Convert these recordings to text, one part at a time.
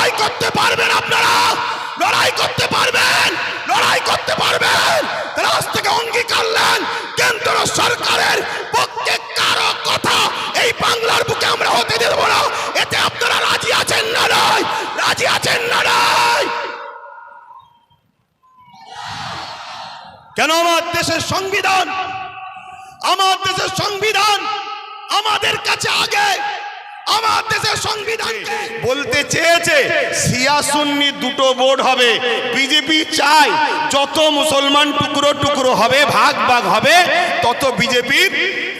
লড়াই করতে পারবেন আপনারা? লড়াই করতে পারবেন? লড়াই করতে পারবেন? আজ থেকে অঙ্গীকার নেন। কেন্দ্র সরকারের পক্ষে কারও কথা এই বাংলার বুকে আমরা হতে দেব না। এতে আপনারা রাজি আছেন না নয়? রাজি আছেন না নয়? কেন আমার দেশের সংবিধান? আমার দেশের সংবিধান আমাদের কাছে আগে আমার দেশের সংবিধান। বলতে চেয়েছে সিয়া সুন্নি দুটো বোর্ড হবে। বিজেপি চায়, যত মুসলমান টুকরো টুকরো হবে, ভাগ ভাগ হবে, তত বিজেপির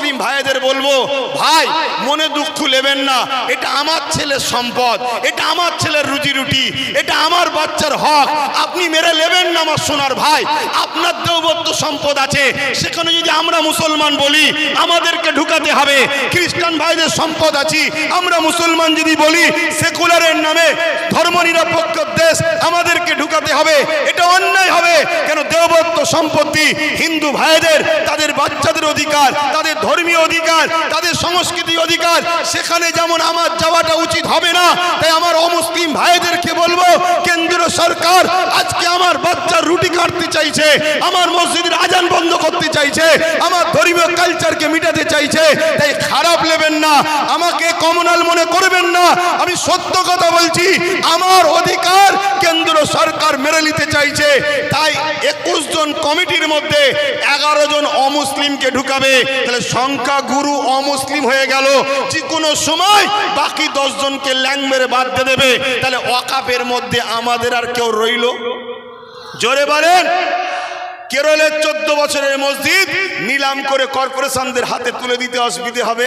ভাইদের বলব, ভাই, মনে দুঃখ নেবেন না। এটা আমার ছেলের সম্পদ, এটা আমার ছেলের রুজি রুটি এটা আমার বাচ্চার হক। আপনি মেরে নেবেন না আমার সোনার ভাই। আপনার দেবত্ব সম্পদ আছে। সেখানে যদি আমরা মুসলমান বলি, আমাদেরকে ঢুকাতে হবে। খ্রিস্টান ভাইদের সম্পদ আছি। আমরা মুসলমান যদি বলি, সেকুলারের নামে ধর্ম নিরপেক্ষ দেশ আমাদেরকে ঢুকাতে হবে। এটা অন্যায় হবে। কেন দেবত্ব সম্পত্তি হিন্দু ভাইদের, তাদের বাচ্চাদের অধিকার, তাদের ধর্মীয় অধিকার, তাদের সংস্কৃতি অধিকার, সেখানে যেমন আমার যাওয়াটা উচিত হবে না, তাই আমার অমুসলিম ভাইদেরকে বলব কেন্দ্র সরকার আজকে আমার বাচ্চার রুটি কাটতে চাইছে, আমার মসজিদের আজান বন্ধ করতে চাইছে, আমার ধর্মীয় কালচারকে মিটাতে চাইছে, তাই খারাপ নেবেন না, আমাকে কমনাল মনে করবেন না, আমি সত্য কথা বলছি, আমার অধিকার কেন্দ্র সরকার মেরে নিতে চাইছে, তাই একুশ জন কমিটির মধ্যে এগারো জন অমুসলিমকে ঢুকাবে। তাহলে সংখ্যা গুরু অমুসলিম হয়ে গেল। যে কোনো সময় বাকি দশ জনকে ল্যাং মেরে বাদ দিয়ে দেবে। তাহলে ওয়াকাপের মধ্যে আমাদের আর কেউ রইল? জোরে বলেন। কেরলের চোদ্দ বছরের মসজিদ নিলাম করে কর্পোরেশনদের হাতে তুলে দিতে অসুবিধে হবে?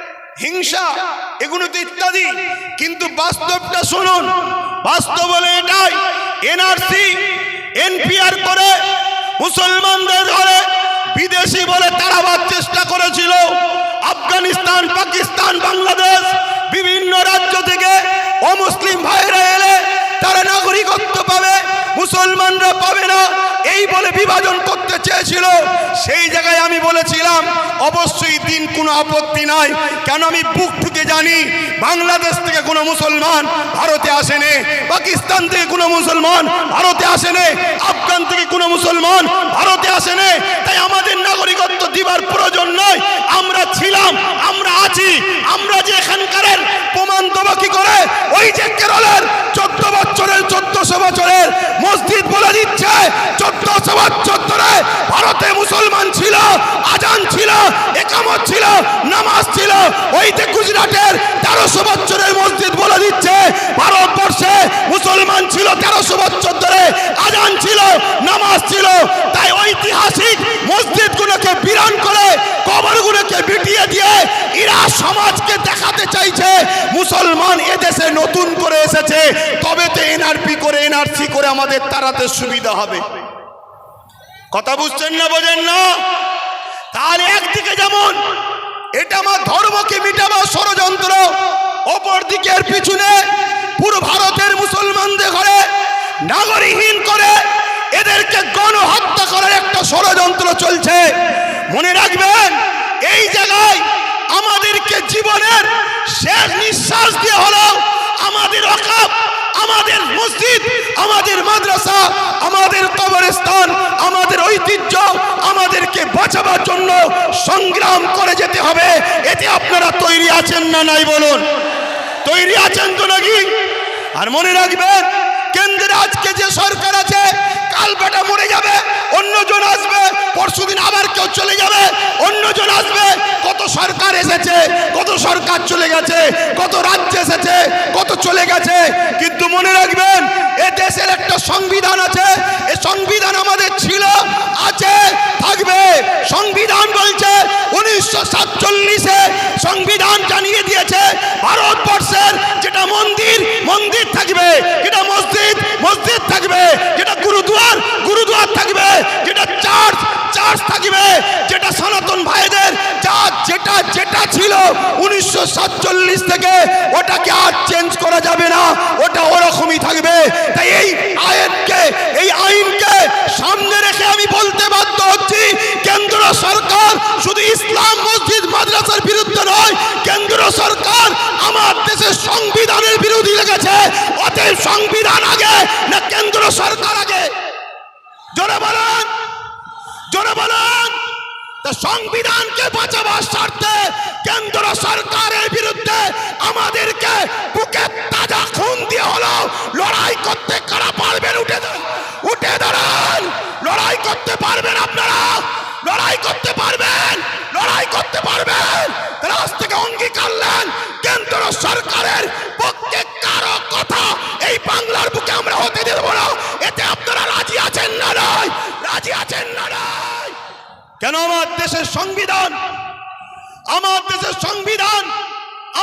হিংসা, এগুলো তো ইত্যাদি। কিন্তু বাস্তবটা শুনুন। বাস্তব বলে এটাই, এনআরসি, এনপিআর করে মুসলমানদের ধরে বিদেশি বলে তাড়াবার চেষ্টা করেছিল। আফগানিস্তান, পাকিস্তান, বাংলাদেশ, বিভিন্ন রাজ্য থেকে অমুসলিম ভাইরা এলে তারা নাগরিকত্ব পাবে, মুসলমানরা পাবে না। এই বলে বিভাজন করতে চেয়েছিল। সেই জায়গায় আমি বলেছিলাম, অবশ্যই দিন কোনো আপত্তি নাই। কেন আমি বুক ঠুকে জানি, বাংলাদেশ থেকে কোনো মুসলমান ভারতে আসেনি পাকিস্তান থেকে কোনো মুসলমান ভারতে আসেনি আফগান থেকে কোনো মুসলমান ভারতে আসেনি তাই আমাদের নাগরিকত্ব দিবার প্রয়োজন নয় আমরা ছিলাম, আমরা আছি, আমরা যে এখানকারের প্রমাণ দেবো কি করে? ওই যে কেরলের চোদ্দ বছরের, চোদ্দশো বছরের মসজিদ বলে দিচ্ছে চোদ্দশো বছর ধরে ভারতে মুসলমান ছিল আজান ছিল, একামত ছিল, নামাজ ছিল। ওই যে গুজরাটের তেরোশো বছরের মসজিদ বলে দিচ্ছে, ভারতবর্ষে মুসলমান ছিল তেরোশো বছর ধরে, আজান ছিল, নামাজ ছিল। তাই ঐতিহাসিক মসজিদগুলোকে বিরান করে, কবরগুলোকে বিটিয়ে দিয়ে এরা সমাজকে দেখাতে চাইছে, মুসলমান এদেশে নতুন করে এসেছে, তবে তো এনআরপি করে এনআরসি করে আমাদের তাড়াতে সুবিধা হবে। কথা বুঝছেন না, বোঝেন না? তাহলে একদিকে যেমন, এটা আমার ধর্মকে মিটাবার ষড়যন্ত্র? অপর দিকের পিছনে পুরো ভারতের মুসলমানদের ঘরে নাগরিকহীন করে এদেরকে গণহত্যা করার একটা ষড়যন্ত্র চলছে। মনে রাখবেন, এই জায়গায় আমাদেরকে জীবনের শেষ নিঃশ্বাস দিয়ে হলো আমাদের অকাপ আমাদের মসজিদ, আমাদের মাদ্রাসা, আমাদের কবরস্থান, আমাদের ঐতিহ্য, আমাদেরকে বাঁচাবার জন্য সংগ্রাম করে যেতে হবে। এতে আপনারা তৈরি আছেন না নাই বলুন? তৈরি আছেন তো নাকি? আর মনে রাখবেন, কেন্দ্রে আজকে যে সরকার আছে, কাল বেটা মরে যাবে চলে যাবে, অন্যজন আসবে। কত সরকার এসেছে, কত সরকার চলে গেছে, কত রাজ্য এসেছে, কত চলে গেছে। কিন্তু মনে রাখবেন, এ দেশের একটা সংবিধান আছে, এ সংবিধান আমাদের ছিল, আছে, থাকবে। সংবিধান বলছে, উনিশশো সাতচল্লিশে সংবিধান জানিয়ে দিয়েছে ভারতবর্ষের যেটা মন্দির মন্দির থাকবে যেটা মসজিদ মসজিদ থাকবে যেটা গুরুদুয়ার গুরুদুয়ার থাকবে যেটা চার্চ চার্চ থাকবে যেটা সনাতন ভাইদের যা যেটা যেটা ছিল উনিশশো সাতচল্লিশ থেকে, ওটাকে আর চেঞ্জ করা যাবে না, ওটা ওরকমই থাকবে। তাই এই আইনকে এই আইনকে সামনে রেখে আমি বলতে বাধ্য হচ্ছি, কেন্দ্র সরকার শুধু ইসলাম মসজিদ মাদ্রাসার বিরুদ্ধে নয়, কেন্দ্র সরকার আমার দেশের সংবিধানের বিরোধী লেগেছে, অতএব সংবিধান আগে, না কেন্দ্র সরকার আগে। জোরে বলেন জোরে বলেন। সংবিধানকে বাঁচাবার স্বার্থে কেন্দ্র সরকারের বিরুদ্ধে আমাদেরকে বুকে তাজা খুন দিয়ে হলো। লড়াই করতে কারা পারবেন? উঠে উঠে দাঁড়ান। লড়াই করতে পারবেন আপনারা? লড়াই করতে পারবেন? লড়াই করতে পারবেন? আজ থেকে অঙ্গীকার নেন। কেন্দ্র সরকারের পক্ষে কারও কথা এই বাংলার বুকে আমরা হতে দেব না। এতে আপনারা রাজি আছেন না নয়? রাজি আছেন না নয়? কেন আমার দেশের সংবিধান? আমার দেশের সংবিধান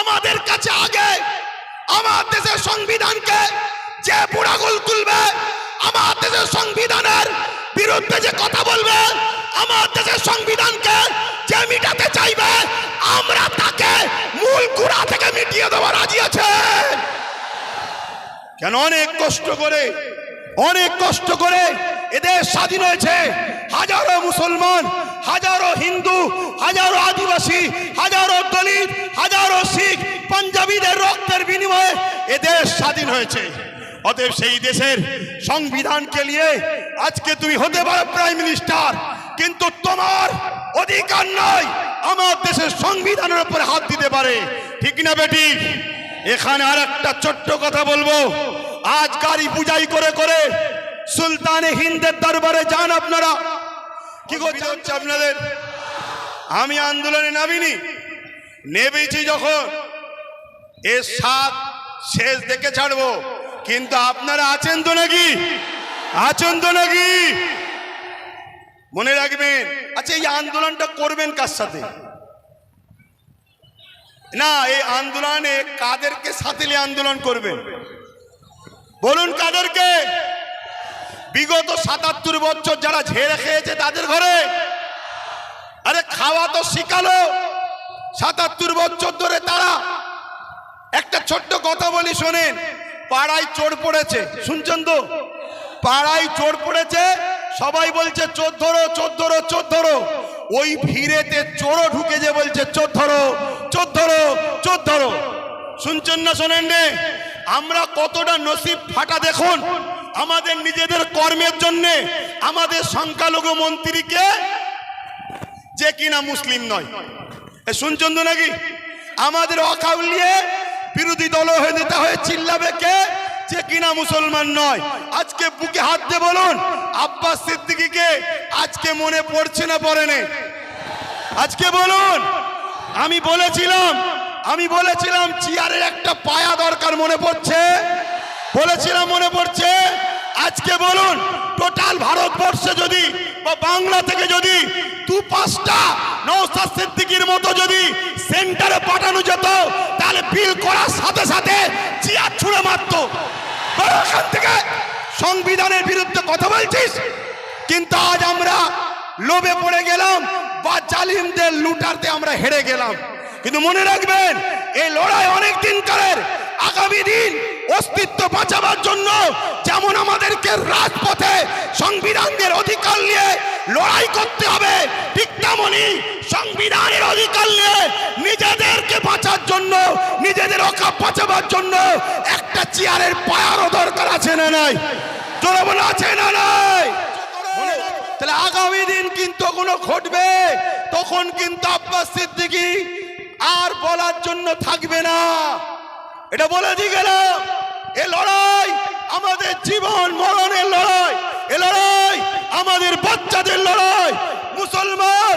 আমাদের কাছে আগে। আমার দেশের সংবিধানকে যে বুড়াগুল তুলবে, আমার দেশের সংবিধানের বিরুদ্ধে যে কথা বলবে, আমার দেশের সংবিধানকে যে মিটাতে চাইবে, আমরা তাকে মূল গুড়া থেকে মিটিয়ে দেওয়া রাজি আছে। কেন অনেক কষ্ট করে, অনেক কষ্ট করে এদের স্বাধীন হয়েছে, হাজারো মুসলমান হাজারো হিন্দু, হাজারো আদিবাসী, হাজারো দলিত, হাজারো শিখ, পাঞ্জাবিদের রক্তের বিনিময়ে এদেশ স্বাধীন হয়েছে। অতএব সেই দেশের সংবিধানকে নিয়ে আজকে তুমি হতে পারো প্রাইম মিনিস্টার, কিন্তু তোমার অধিকার নয় আমার দেশের সংবিধানের উপরে হাত দিতে পারে। ঠিক না বেটি? এখানে আর একটা ছোট্ট কথা বলব। আজ গাড়ি পূজাই করে করে সুলতানে হিন্দের দরবারে যান আপনারা। কি করছে হচ্ছে আপনাদের? আমি আন্দোলনে নামিনি। নেবেছি যখন। এর সাত শেষ দেখে ছাড়বো। কিন্তু আপনারা আছেন তো নাকি? আছেন তো নাকি? মনে রাখবেন। আচ্ছা এই আন্দোলনটা করবেন কার সাথে? না, এই আন্দোলনে কাদেরকে সাথে আন্দোলন করবেন? বলুন কাদেরকে। বিগত সাতাত্তর বছর যারা ঝেড়ে খেয়েছে তাদের ঘরে। আরে খাওয়া তো শিখালো। সাতাত্তর বছর ধরে তারা একটা ছোট্ট কথা বলি শোনেন, পাড়ায় চোর পড়েছে। শুনছেন তো? পাড়ায় চোর পড়েছে, সবাই বলছে চোর ধরো চোর ধরো চোর ধরো ওই ভিড়েতে চোরও ঢুকে যে বলছে চোর ধরো চোর ধরো চোর ধরো শুনছেন না শোনেন রে আমরা কতটা নসিব ফাটা দেখুন। আমাদের নিজেদের কর্মের জন্য আমাদের সংখ্যালঘু মন্ত্রীকে যে কিনা মুসলিম নয়। এ শুনছেন তো নাকি? আমাদের অকাউলিয়ে বিরোধী দল হয়ে নেতা হয়ে চিল্লাবে কে? যে কিনা মুসলমান নয়। আজকে বুকে হাত দিয়ে বলুন, আব্বাস সিদ্দিকীকে আজকে মনে পড়ছে না পড়ে নেই? আজকে বলুন, আমি বলেছিলাম আমি বলেছিলাম চেয়ারের একটা পায়া দরকার মনে পড়ছে। বলেছিলাম মনে পড়ছে আজকে বলুন টোটাল ভারতবর্ষে যদি বা বাংলা থেকে যদি দু পাঁচটা নৌসাদ সিদ্দিকির মতো যদি সেন্টারে পাঠানো যেত, তাহলে বিল করার সাথে সাথে চেয়ার ছুঁড়ে মারতো। থেকে সংবিধানের বিরুদ্ধে কথা বলছিস? কিন্তু আজ আমরা লোভে পড়ে গেলাম বা জালিমদের লুটারতে আমরা হেরে গেলাম। কিন্তু মনে রাখবেন, এই লড়াই অনেক দিনকারের আগামী দিন অস্তিত্ব বাঁচাবার জন্য যেমন আমাদেরকে রাজপথে সংবিধানের অধিকার নিয়ে লড়াই করতে হবে, ঠিক তেমনই সংবিধানের অধিকার নিয়ে নিজেদেরকে বাঁচার জন্য, নিজেদের অকাপ বাঁচাবার জন্য একটা চেয়ারের পায়ারও দরকার আছে না নাই? তোরা বলে, আছে না নাই? তাহলে আগামী দিন কিন্তু কোনো ঘটবে, তখন কিন্তু আব্বাস সিদ্দিকি আর বলার জন্য থাকবে না। এটা বলে দিয়ে গেলাম। এ লড়াই আমাদের জীবন মরণের লড়াই। এ লড়াই আমাদের বাচ্চাদের লড়াই। মুসলমান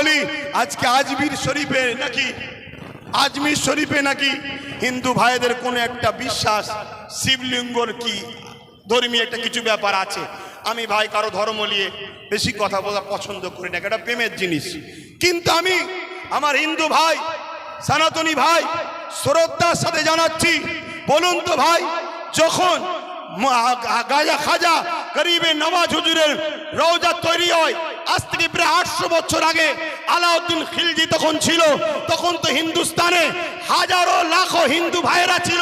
আজকে আজমির শরীফে নাকি, আজমির শরীফে নাকি হিন্দু ভাইদের কোনো একটা বিশ্বাস শিবলিঙ্গর কি ধর্মীয় একটা কিছু ব্যাপার আছে। আমি ভাই কারও ধর্ম নিয়ে বেশি কথা বলা পছন্দ করি না, এটা প্রেমের জিনিস। কিন্তু আমি আমার হিন্দু ভাই, সনাতনী ভাই, শ্রদ্ধার সাথে জানাচ্ছি, বলুন তো ভাই, যখন গাজা খাজা গরিবে নওয়াজ হুজুরের রওজা তৈরি হয় আজ থেকে প্রায় আটশো বছর আগে আলাউদ্দিন খিলজি তখন ছিল, তখন তো হিন্দুস্তানে হাজারো লাখো হিন্দু ভাইয়েরা ছিল,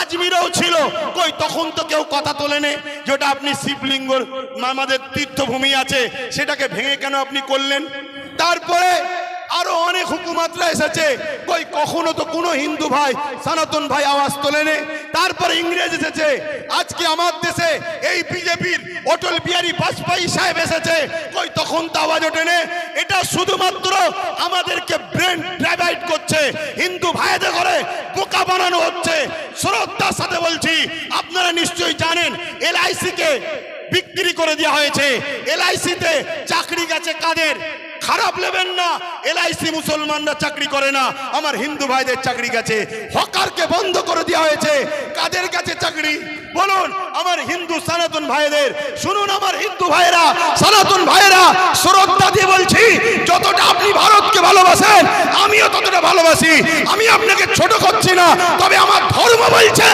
আজমিরেও ছিল। কই, তখন তো কেউ কথা তোলেনে যেটা আপনি শিবলিঙ্গর আমাদের তীর্থভূমি আছে, সেটাকে ভেঙে কেন আপনি করলেন? তারপরে আরও অনেক হুকুমাতরা এসেছে। কই, কখনো তো কোনো হিন্দু ভাই, সনাতন ভাই আওয়াজ তোলেনে? তারপরে ইংরেজ এসেছে। আজকে আমার দেশে এই বিজেপির অটল বিহারী বাজপেয়ী সাহেব এসেছে। কই, তখন তো আওয়াজ ওঠেনে? এটা শুধুমাত্র আমাদেরকে ব্রেন ড্রাইভাইট করছে। হিন্দু ভাইদের করে বোকা বানানো হচ্ছে। শ্রদ্ধার সাথে বলছি, আপনারা নিশ্চয়ই জানেন এলআইসি কে বিক্রি করে দেওয়া হয়েছে। এলআইসিতে চাকরি গেছে কাদের? খারাপ নেবেন না। এলআইসি মুসলমানরা চাকরি করে না। আমার হিন্দু ভাইদের চাকরি গেছে। হকারকে বন্ধ করে দেওয়া হয়েছে। কাদের কাছে চাকরি? বলুন, আমার হিন্দু সনাতন ভাইদের, শুনুন আমার হিন্দু ভাইরা সনাতন ভাইরা শ্রদ্ধা দিয়ে বলছি, যতটা আপনি ভারতকে ভালোবাসেন, আমিও ততটা ভালোবাসি। আমি আপনাকে ছোট করছি না, তবে আমার ধর্ম বলছে,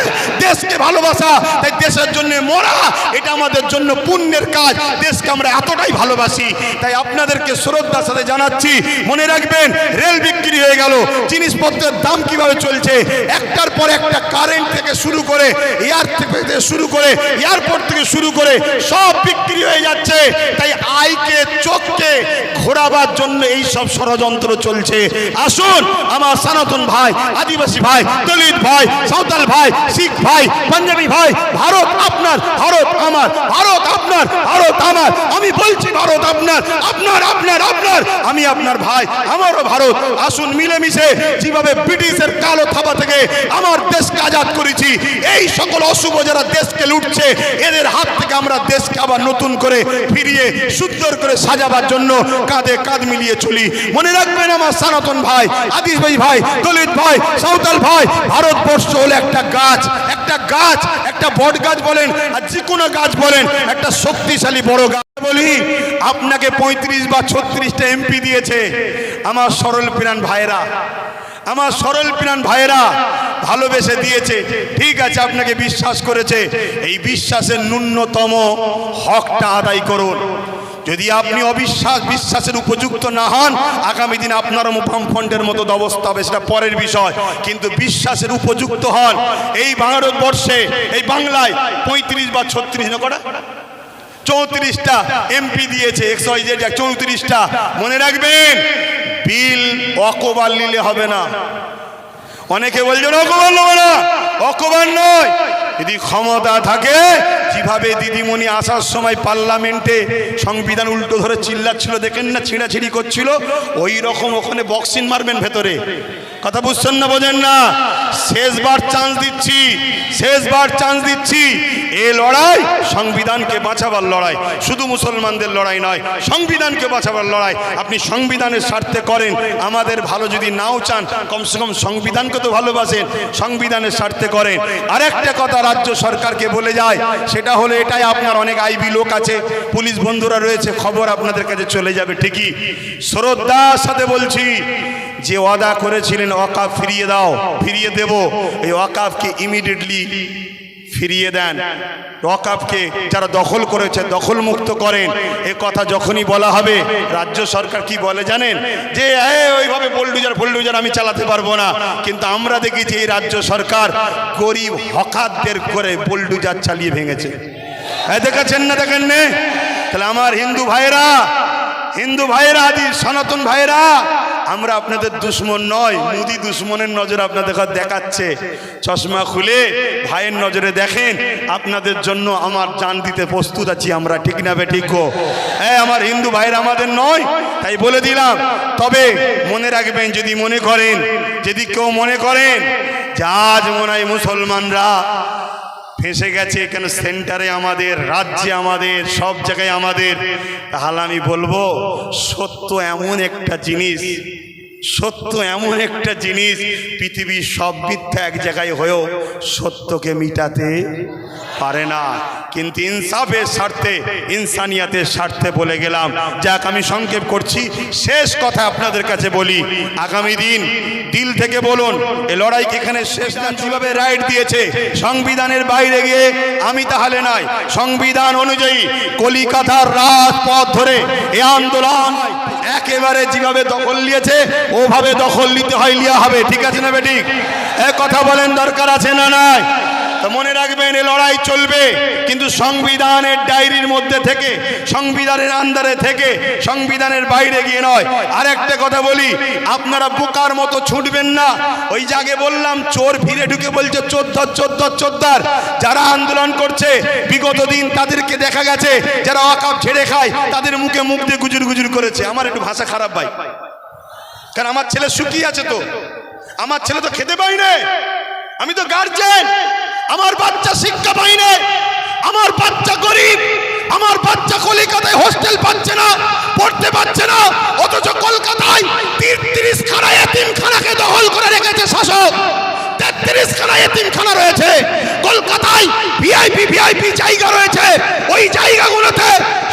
দেশকে ভালোবাসা, তাই দেশের জন্য মরা, এটা আমাদের জন্য পুণ্যের কাজ, দেশকে আমরা এতটাই ভালোবাসি। তাই আপনাদেরকে শ্রদ্ধার সাথে জানাচ্ছি, মনে রাখবেন, রেল বিক্রি হয়ে গেল, জিনিসপত্রের দাম কীভাবে চলছে, একটার পর একটা কারেন্ট থেকে শুরু করে এয়ার থেকে শুরু করে এয়ারপোর্ট থেকে শুরু করে সব বিক্রি হয়ে যাচ্ছে। তাই আইকে, চোখকে ঘোরাবার জন্য এই সব ষড়যন্ত্র চলছে। আসুন, আমার সনাতন ভাই, আদিবাসী ভাই, দলিত ভাই, সাঁওতাল ভাই, শিখ ভাই, পাঞ্জাবি ভাই, ভারত আপনার, ভারত আমার, ভারত আপনার, ভারত আমার। আমি বলছি ভারত আপনার আপনার আপনার আপনার। আমি আপনার ভাই, আমারও ভারত। আসুন মিলেমিশে, যেভাবে ব্রিটিশের কালো থাবা থেকে আমার দেশকে আজাদ করেছি এই সকল অশুভ যারা দেশকে লুটছে, এদের হাত থেকে আমরা দেশকে আবার নতুন করে ফিরিয়ে, সুন্দর করে সাজাবার জন্য কাঁধে কাঁধ মিলিয়ে চলি। মনে রাখবেন আমার সনাতন ভাই, আদিবাসী ভাই, দলিত ভাই, সাঁওতাল ভাই, ভারতবর্ষ হলো একটা গাছ। একটা গাছ, একটা বট গাছ বলেন, আর যে কোনো গাছ বলেন, একটা শক্তিশালী বড় গাছ। বলি, আপনাকে পঁয়ত্রিশ বা ছত্রিশটা এমপি দিয়েছে। আমার সরল প্রাণ ভাইরা আমার সরল প্রাণ ভাইয়েরা ভালোবেসে দিয়েছে। ঠিক আছে, আপনাকে বিশ্বাস করেছে। এই বিশ্বাসের ন্যূনতম হকটা আদায় করুন। যদি আপনি অবিশ্বাস, বিশ্বাসের উপযুক্ত না হন, আগামী দিন আপনারও বামফ্রন্টের মতো অবস্থা হবে, সেটা পরের বিষয়। কিন্তু বিশ্বাসের উপযুক্ত হন। এই ভারতবর্ষে, এই বাংলায় পঁয়ত্রিশ বা ছত্রিশ, না চৌত্রিশটা এমপি দিয়েছে একশো চৌত্রিশটা। মনে রাখবেন বিল অকবার নিলে হবে না। অনেকে বলছেন অকবার নেব না। অকবার নয়। যদি ক্ষমতা থাকে কীভাবে দিদিমণি আসার সময় পার্লামেন্টে সংবিধান উল্টো ধরে চিল্লাচ্ছিল, দেখেন না, ছিঁড়াছিঁড়ি করছিল, ওই রকম ওখানে বক্সিং মারবেন ভেতরে। কথা বুঝছেন না, বোঝেন না? শেষবার চান্স দিচ্ছি, শেষবার চান্স দিচ্ছি। এ লড়াই সংবিধানকে বাঁচাবার লড়াই। শুধু মুসলমানদের লড়াই নয়, সংবিধানকে বাঁচাবার লড়াই। আপনি সংবিধানের স্বার্থে করেন, আমাদের ভালো যদি নাও চান, কমসে কম সংবিধানকে তো ভালোবাসেন, সংবিধানের স্বার্থে করেন। আরেকটা কথা রাজ্য সরকারকে বলে যায়, সেটা হলো এটাই আপনার অনেক আইবি লোক আছে, পুলিশ বন্ধুরা রয়েছে, খবর আপনাদের কাছে চলে যাবে ঠিকই। শ্রদ্ধার সাথে বলছি যে ওয়াদা করেছিলেন ওয়াকাফ ফিরিয়ে দাও, ফিরিয়ে দেব। এই ওয়াকাফকে ইমিডিয়েটলি ফিরিয়ে দেন। ওয়াকাফকে যারা দখল করেছে দখল মুক্ত করেন। এ কথা যখনই বলা হবে, রাজ্য সরকার কি বলে জানেন? যে ওইভাবে বোল্ডুজার ফোল্ডুজার আমি চালাতে পারব না। কিন্তু আমরা দেখেছি এই রাজ্য সরকার গরিব হকারদের করে বোল্ডুজার চালিয়ে ভেঙেছে। হ্যাঁ দেখেছেন না, দেখেন নে? তাহলে আমার হিন্দু ভাইরা হিন্দু ভাইরা আদি সনাতন ভাইরা আমরা আপনাদের দুশ্মন নয়, মুদি দুশ্মনের নজর আপনাদের দেখাচ্ছে চশমা খুলে ভাইয়ের নজরে দেখেন, আপনাদের জন্য আমার জান দিতে প্রস্তুত আছি আমরা, ঠিক না বেঠিক? হ্যাঁ আমার হিন্দু ভাইয়ের আমাদের নয়, তাই বলে দিলাম তবে মনে রাখবেন, যদি মনে করেন, যদি কেউ মনে করেন যে আজ মনে হয় মুসলমানরা ফেঁসে গেছে এখানে সেন্টারে আমাদের, রাজ্যে আমাদের, সব জায়গায় আমাদের। তাহলে আমি বলব, সত্য এমন একটা জিনিস, সত্য এমন একটা জিনিস, পৃথিবীর সব মিথ্যা এক জায়গায় হয়েও সত্যকে মিটাতে পারে না। কিন্তু ইনসাফের স্বার্থে, ইনসানিয়াতের স্বার্থে বলে গেলাম। যাক, আমি সংক্ষেপ করছি। শেষ কথা আপনাদের কাছে বলি। আগামী দিন দিল থেকে বলুন, এ লড়াইকে এখানে শেষ না যেভাবে রাইট দিয়েছে? সংবিধানের বাইরে গিয়ে আমি তাহলে নাই। সংবিধান অনুযায়ী কলিকাতার রাজপথ ধরে এ আন্দোলন একেবারে যেভাবে দখল নিয়েছে, ওভাবে দখল নিতে হয় লিয়া হবে। ঠিক আছে না বেঠিক? এ কথা বলেন দরকার আছে না নাই? তো মনে রাখবেন, এ লড়াই চলবে। কিন্তু সংবিধানের ডায়েরির মধ্যে থেকে, সংবিধানের আন্দারে থেকে, সংবিধানের বাইরে গিয়ে নয়। আর একটা কথা বলি, আপনারা বোকার মতো ছুটবেন না। ওই জাগে বললাম, চোর ফিরে ঢুকে বলছে চোদ্দার চোদ্দার চোদ্দার যারা আন্দোলন করছে, বিগত দিন তাদেরকে দেখা গেছে, যারা অকাপ ছেড়ে খায়, তাদের মুখে মুখ দিয়ে গুজুর গুজুর করেছে। আমার একটু ভাষা খারাপ ভাই। কারণ আমার ছেলে শুকিয়ে আছে তো। আমার ছেলে তো খেতে পাই না। আমি তো গার্জেন আমার বাচ্চা শিক্ষা পাই না আমার বাচ্চা গরিব। আমার বাচ্চা কলিকাতায় হোস্টেল পাচ্ছে না, পড়তে পাচ্ছে না, অথচ কলকাতায় তিরিশ খানা এতিমখানাকে দখল করে রেখেছে শাসক। তেত্রিশ খানা এতিমখানা রয়েছে। কলকাতায় ভিআইপি ভিআইপি জায়গা রয়েছে। ওই জায়গাগুলোতে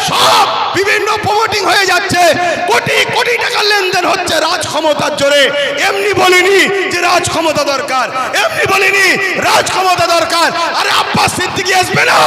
সব বিভিন্ন প্রমোটিং হয়ে যাচ্ছে। কোটি কোটি টাকার লেনদেন হচ্ছে রাজ ক্ষমতার জোরে। এমনি বলিনি যে রাজ ক্ষমতা দরকার। এমনি বলিনি রাজ ক্ষমতা দরকার। আরে আব্বাস সিদ্দিকি আসবে না।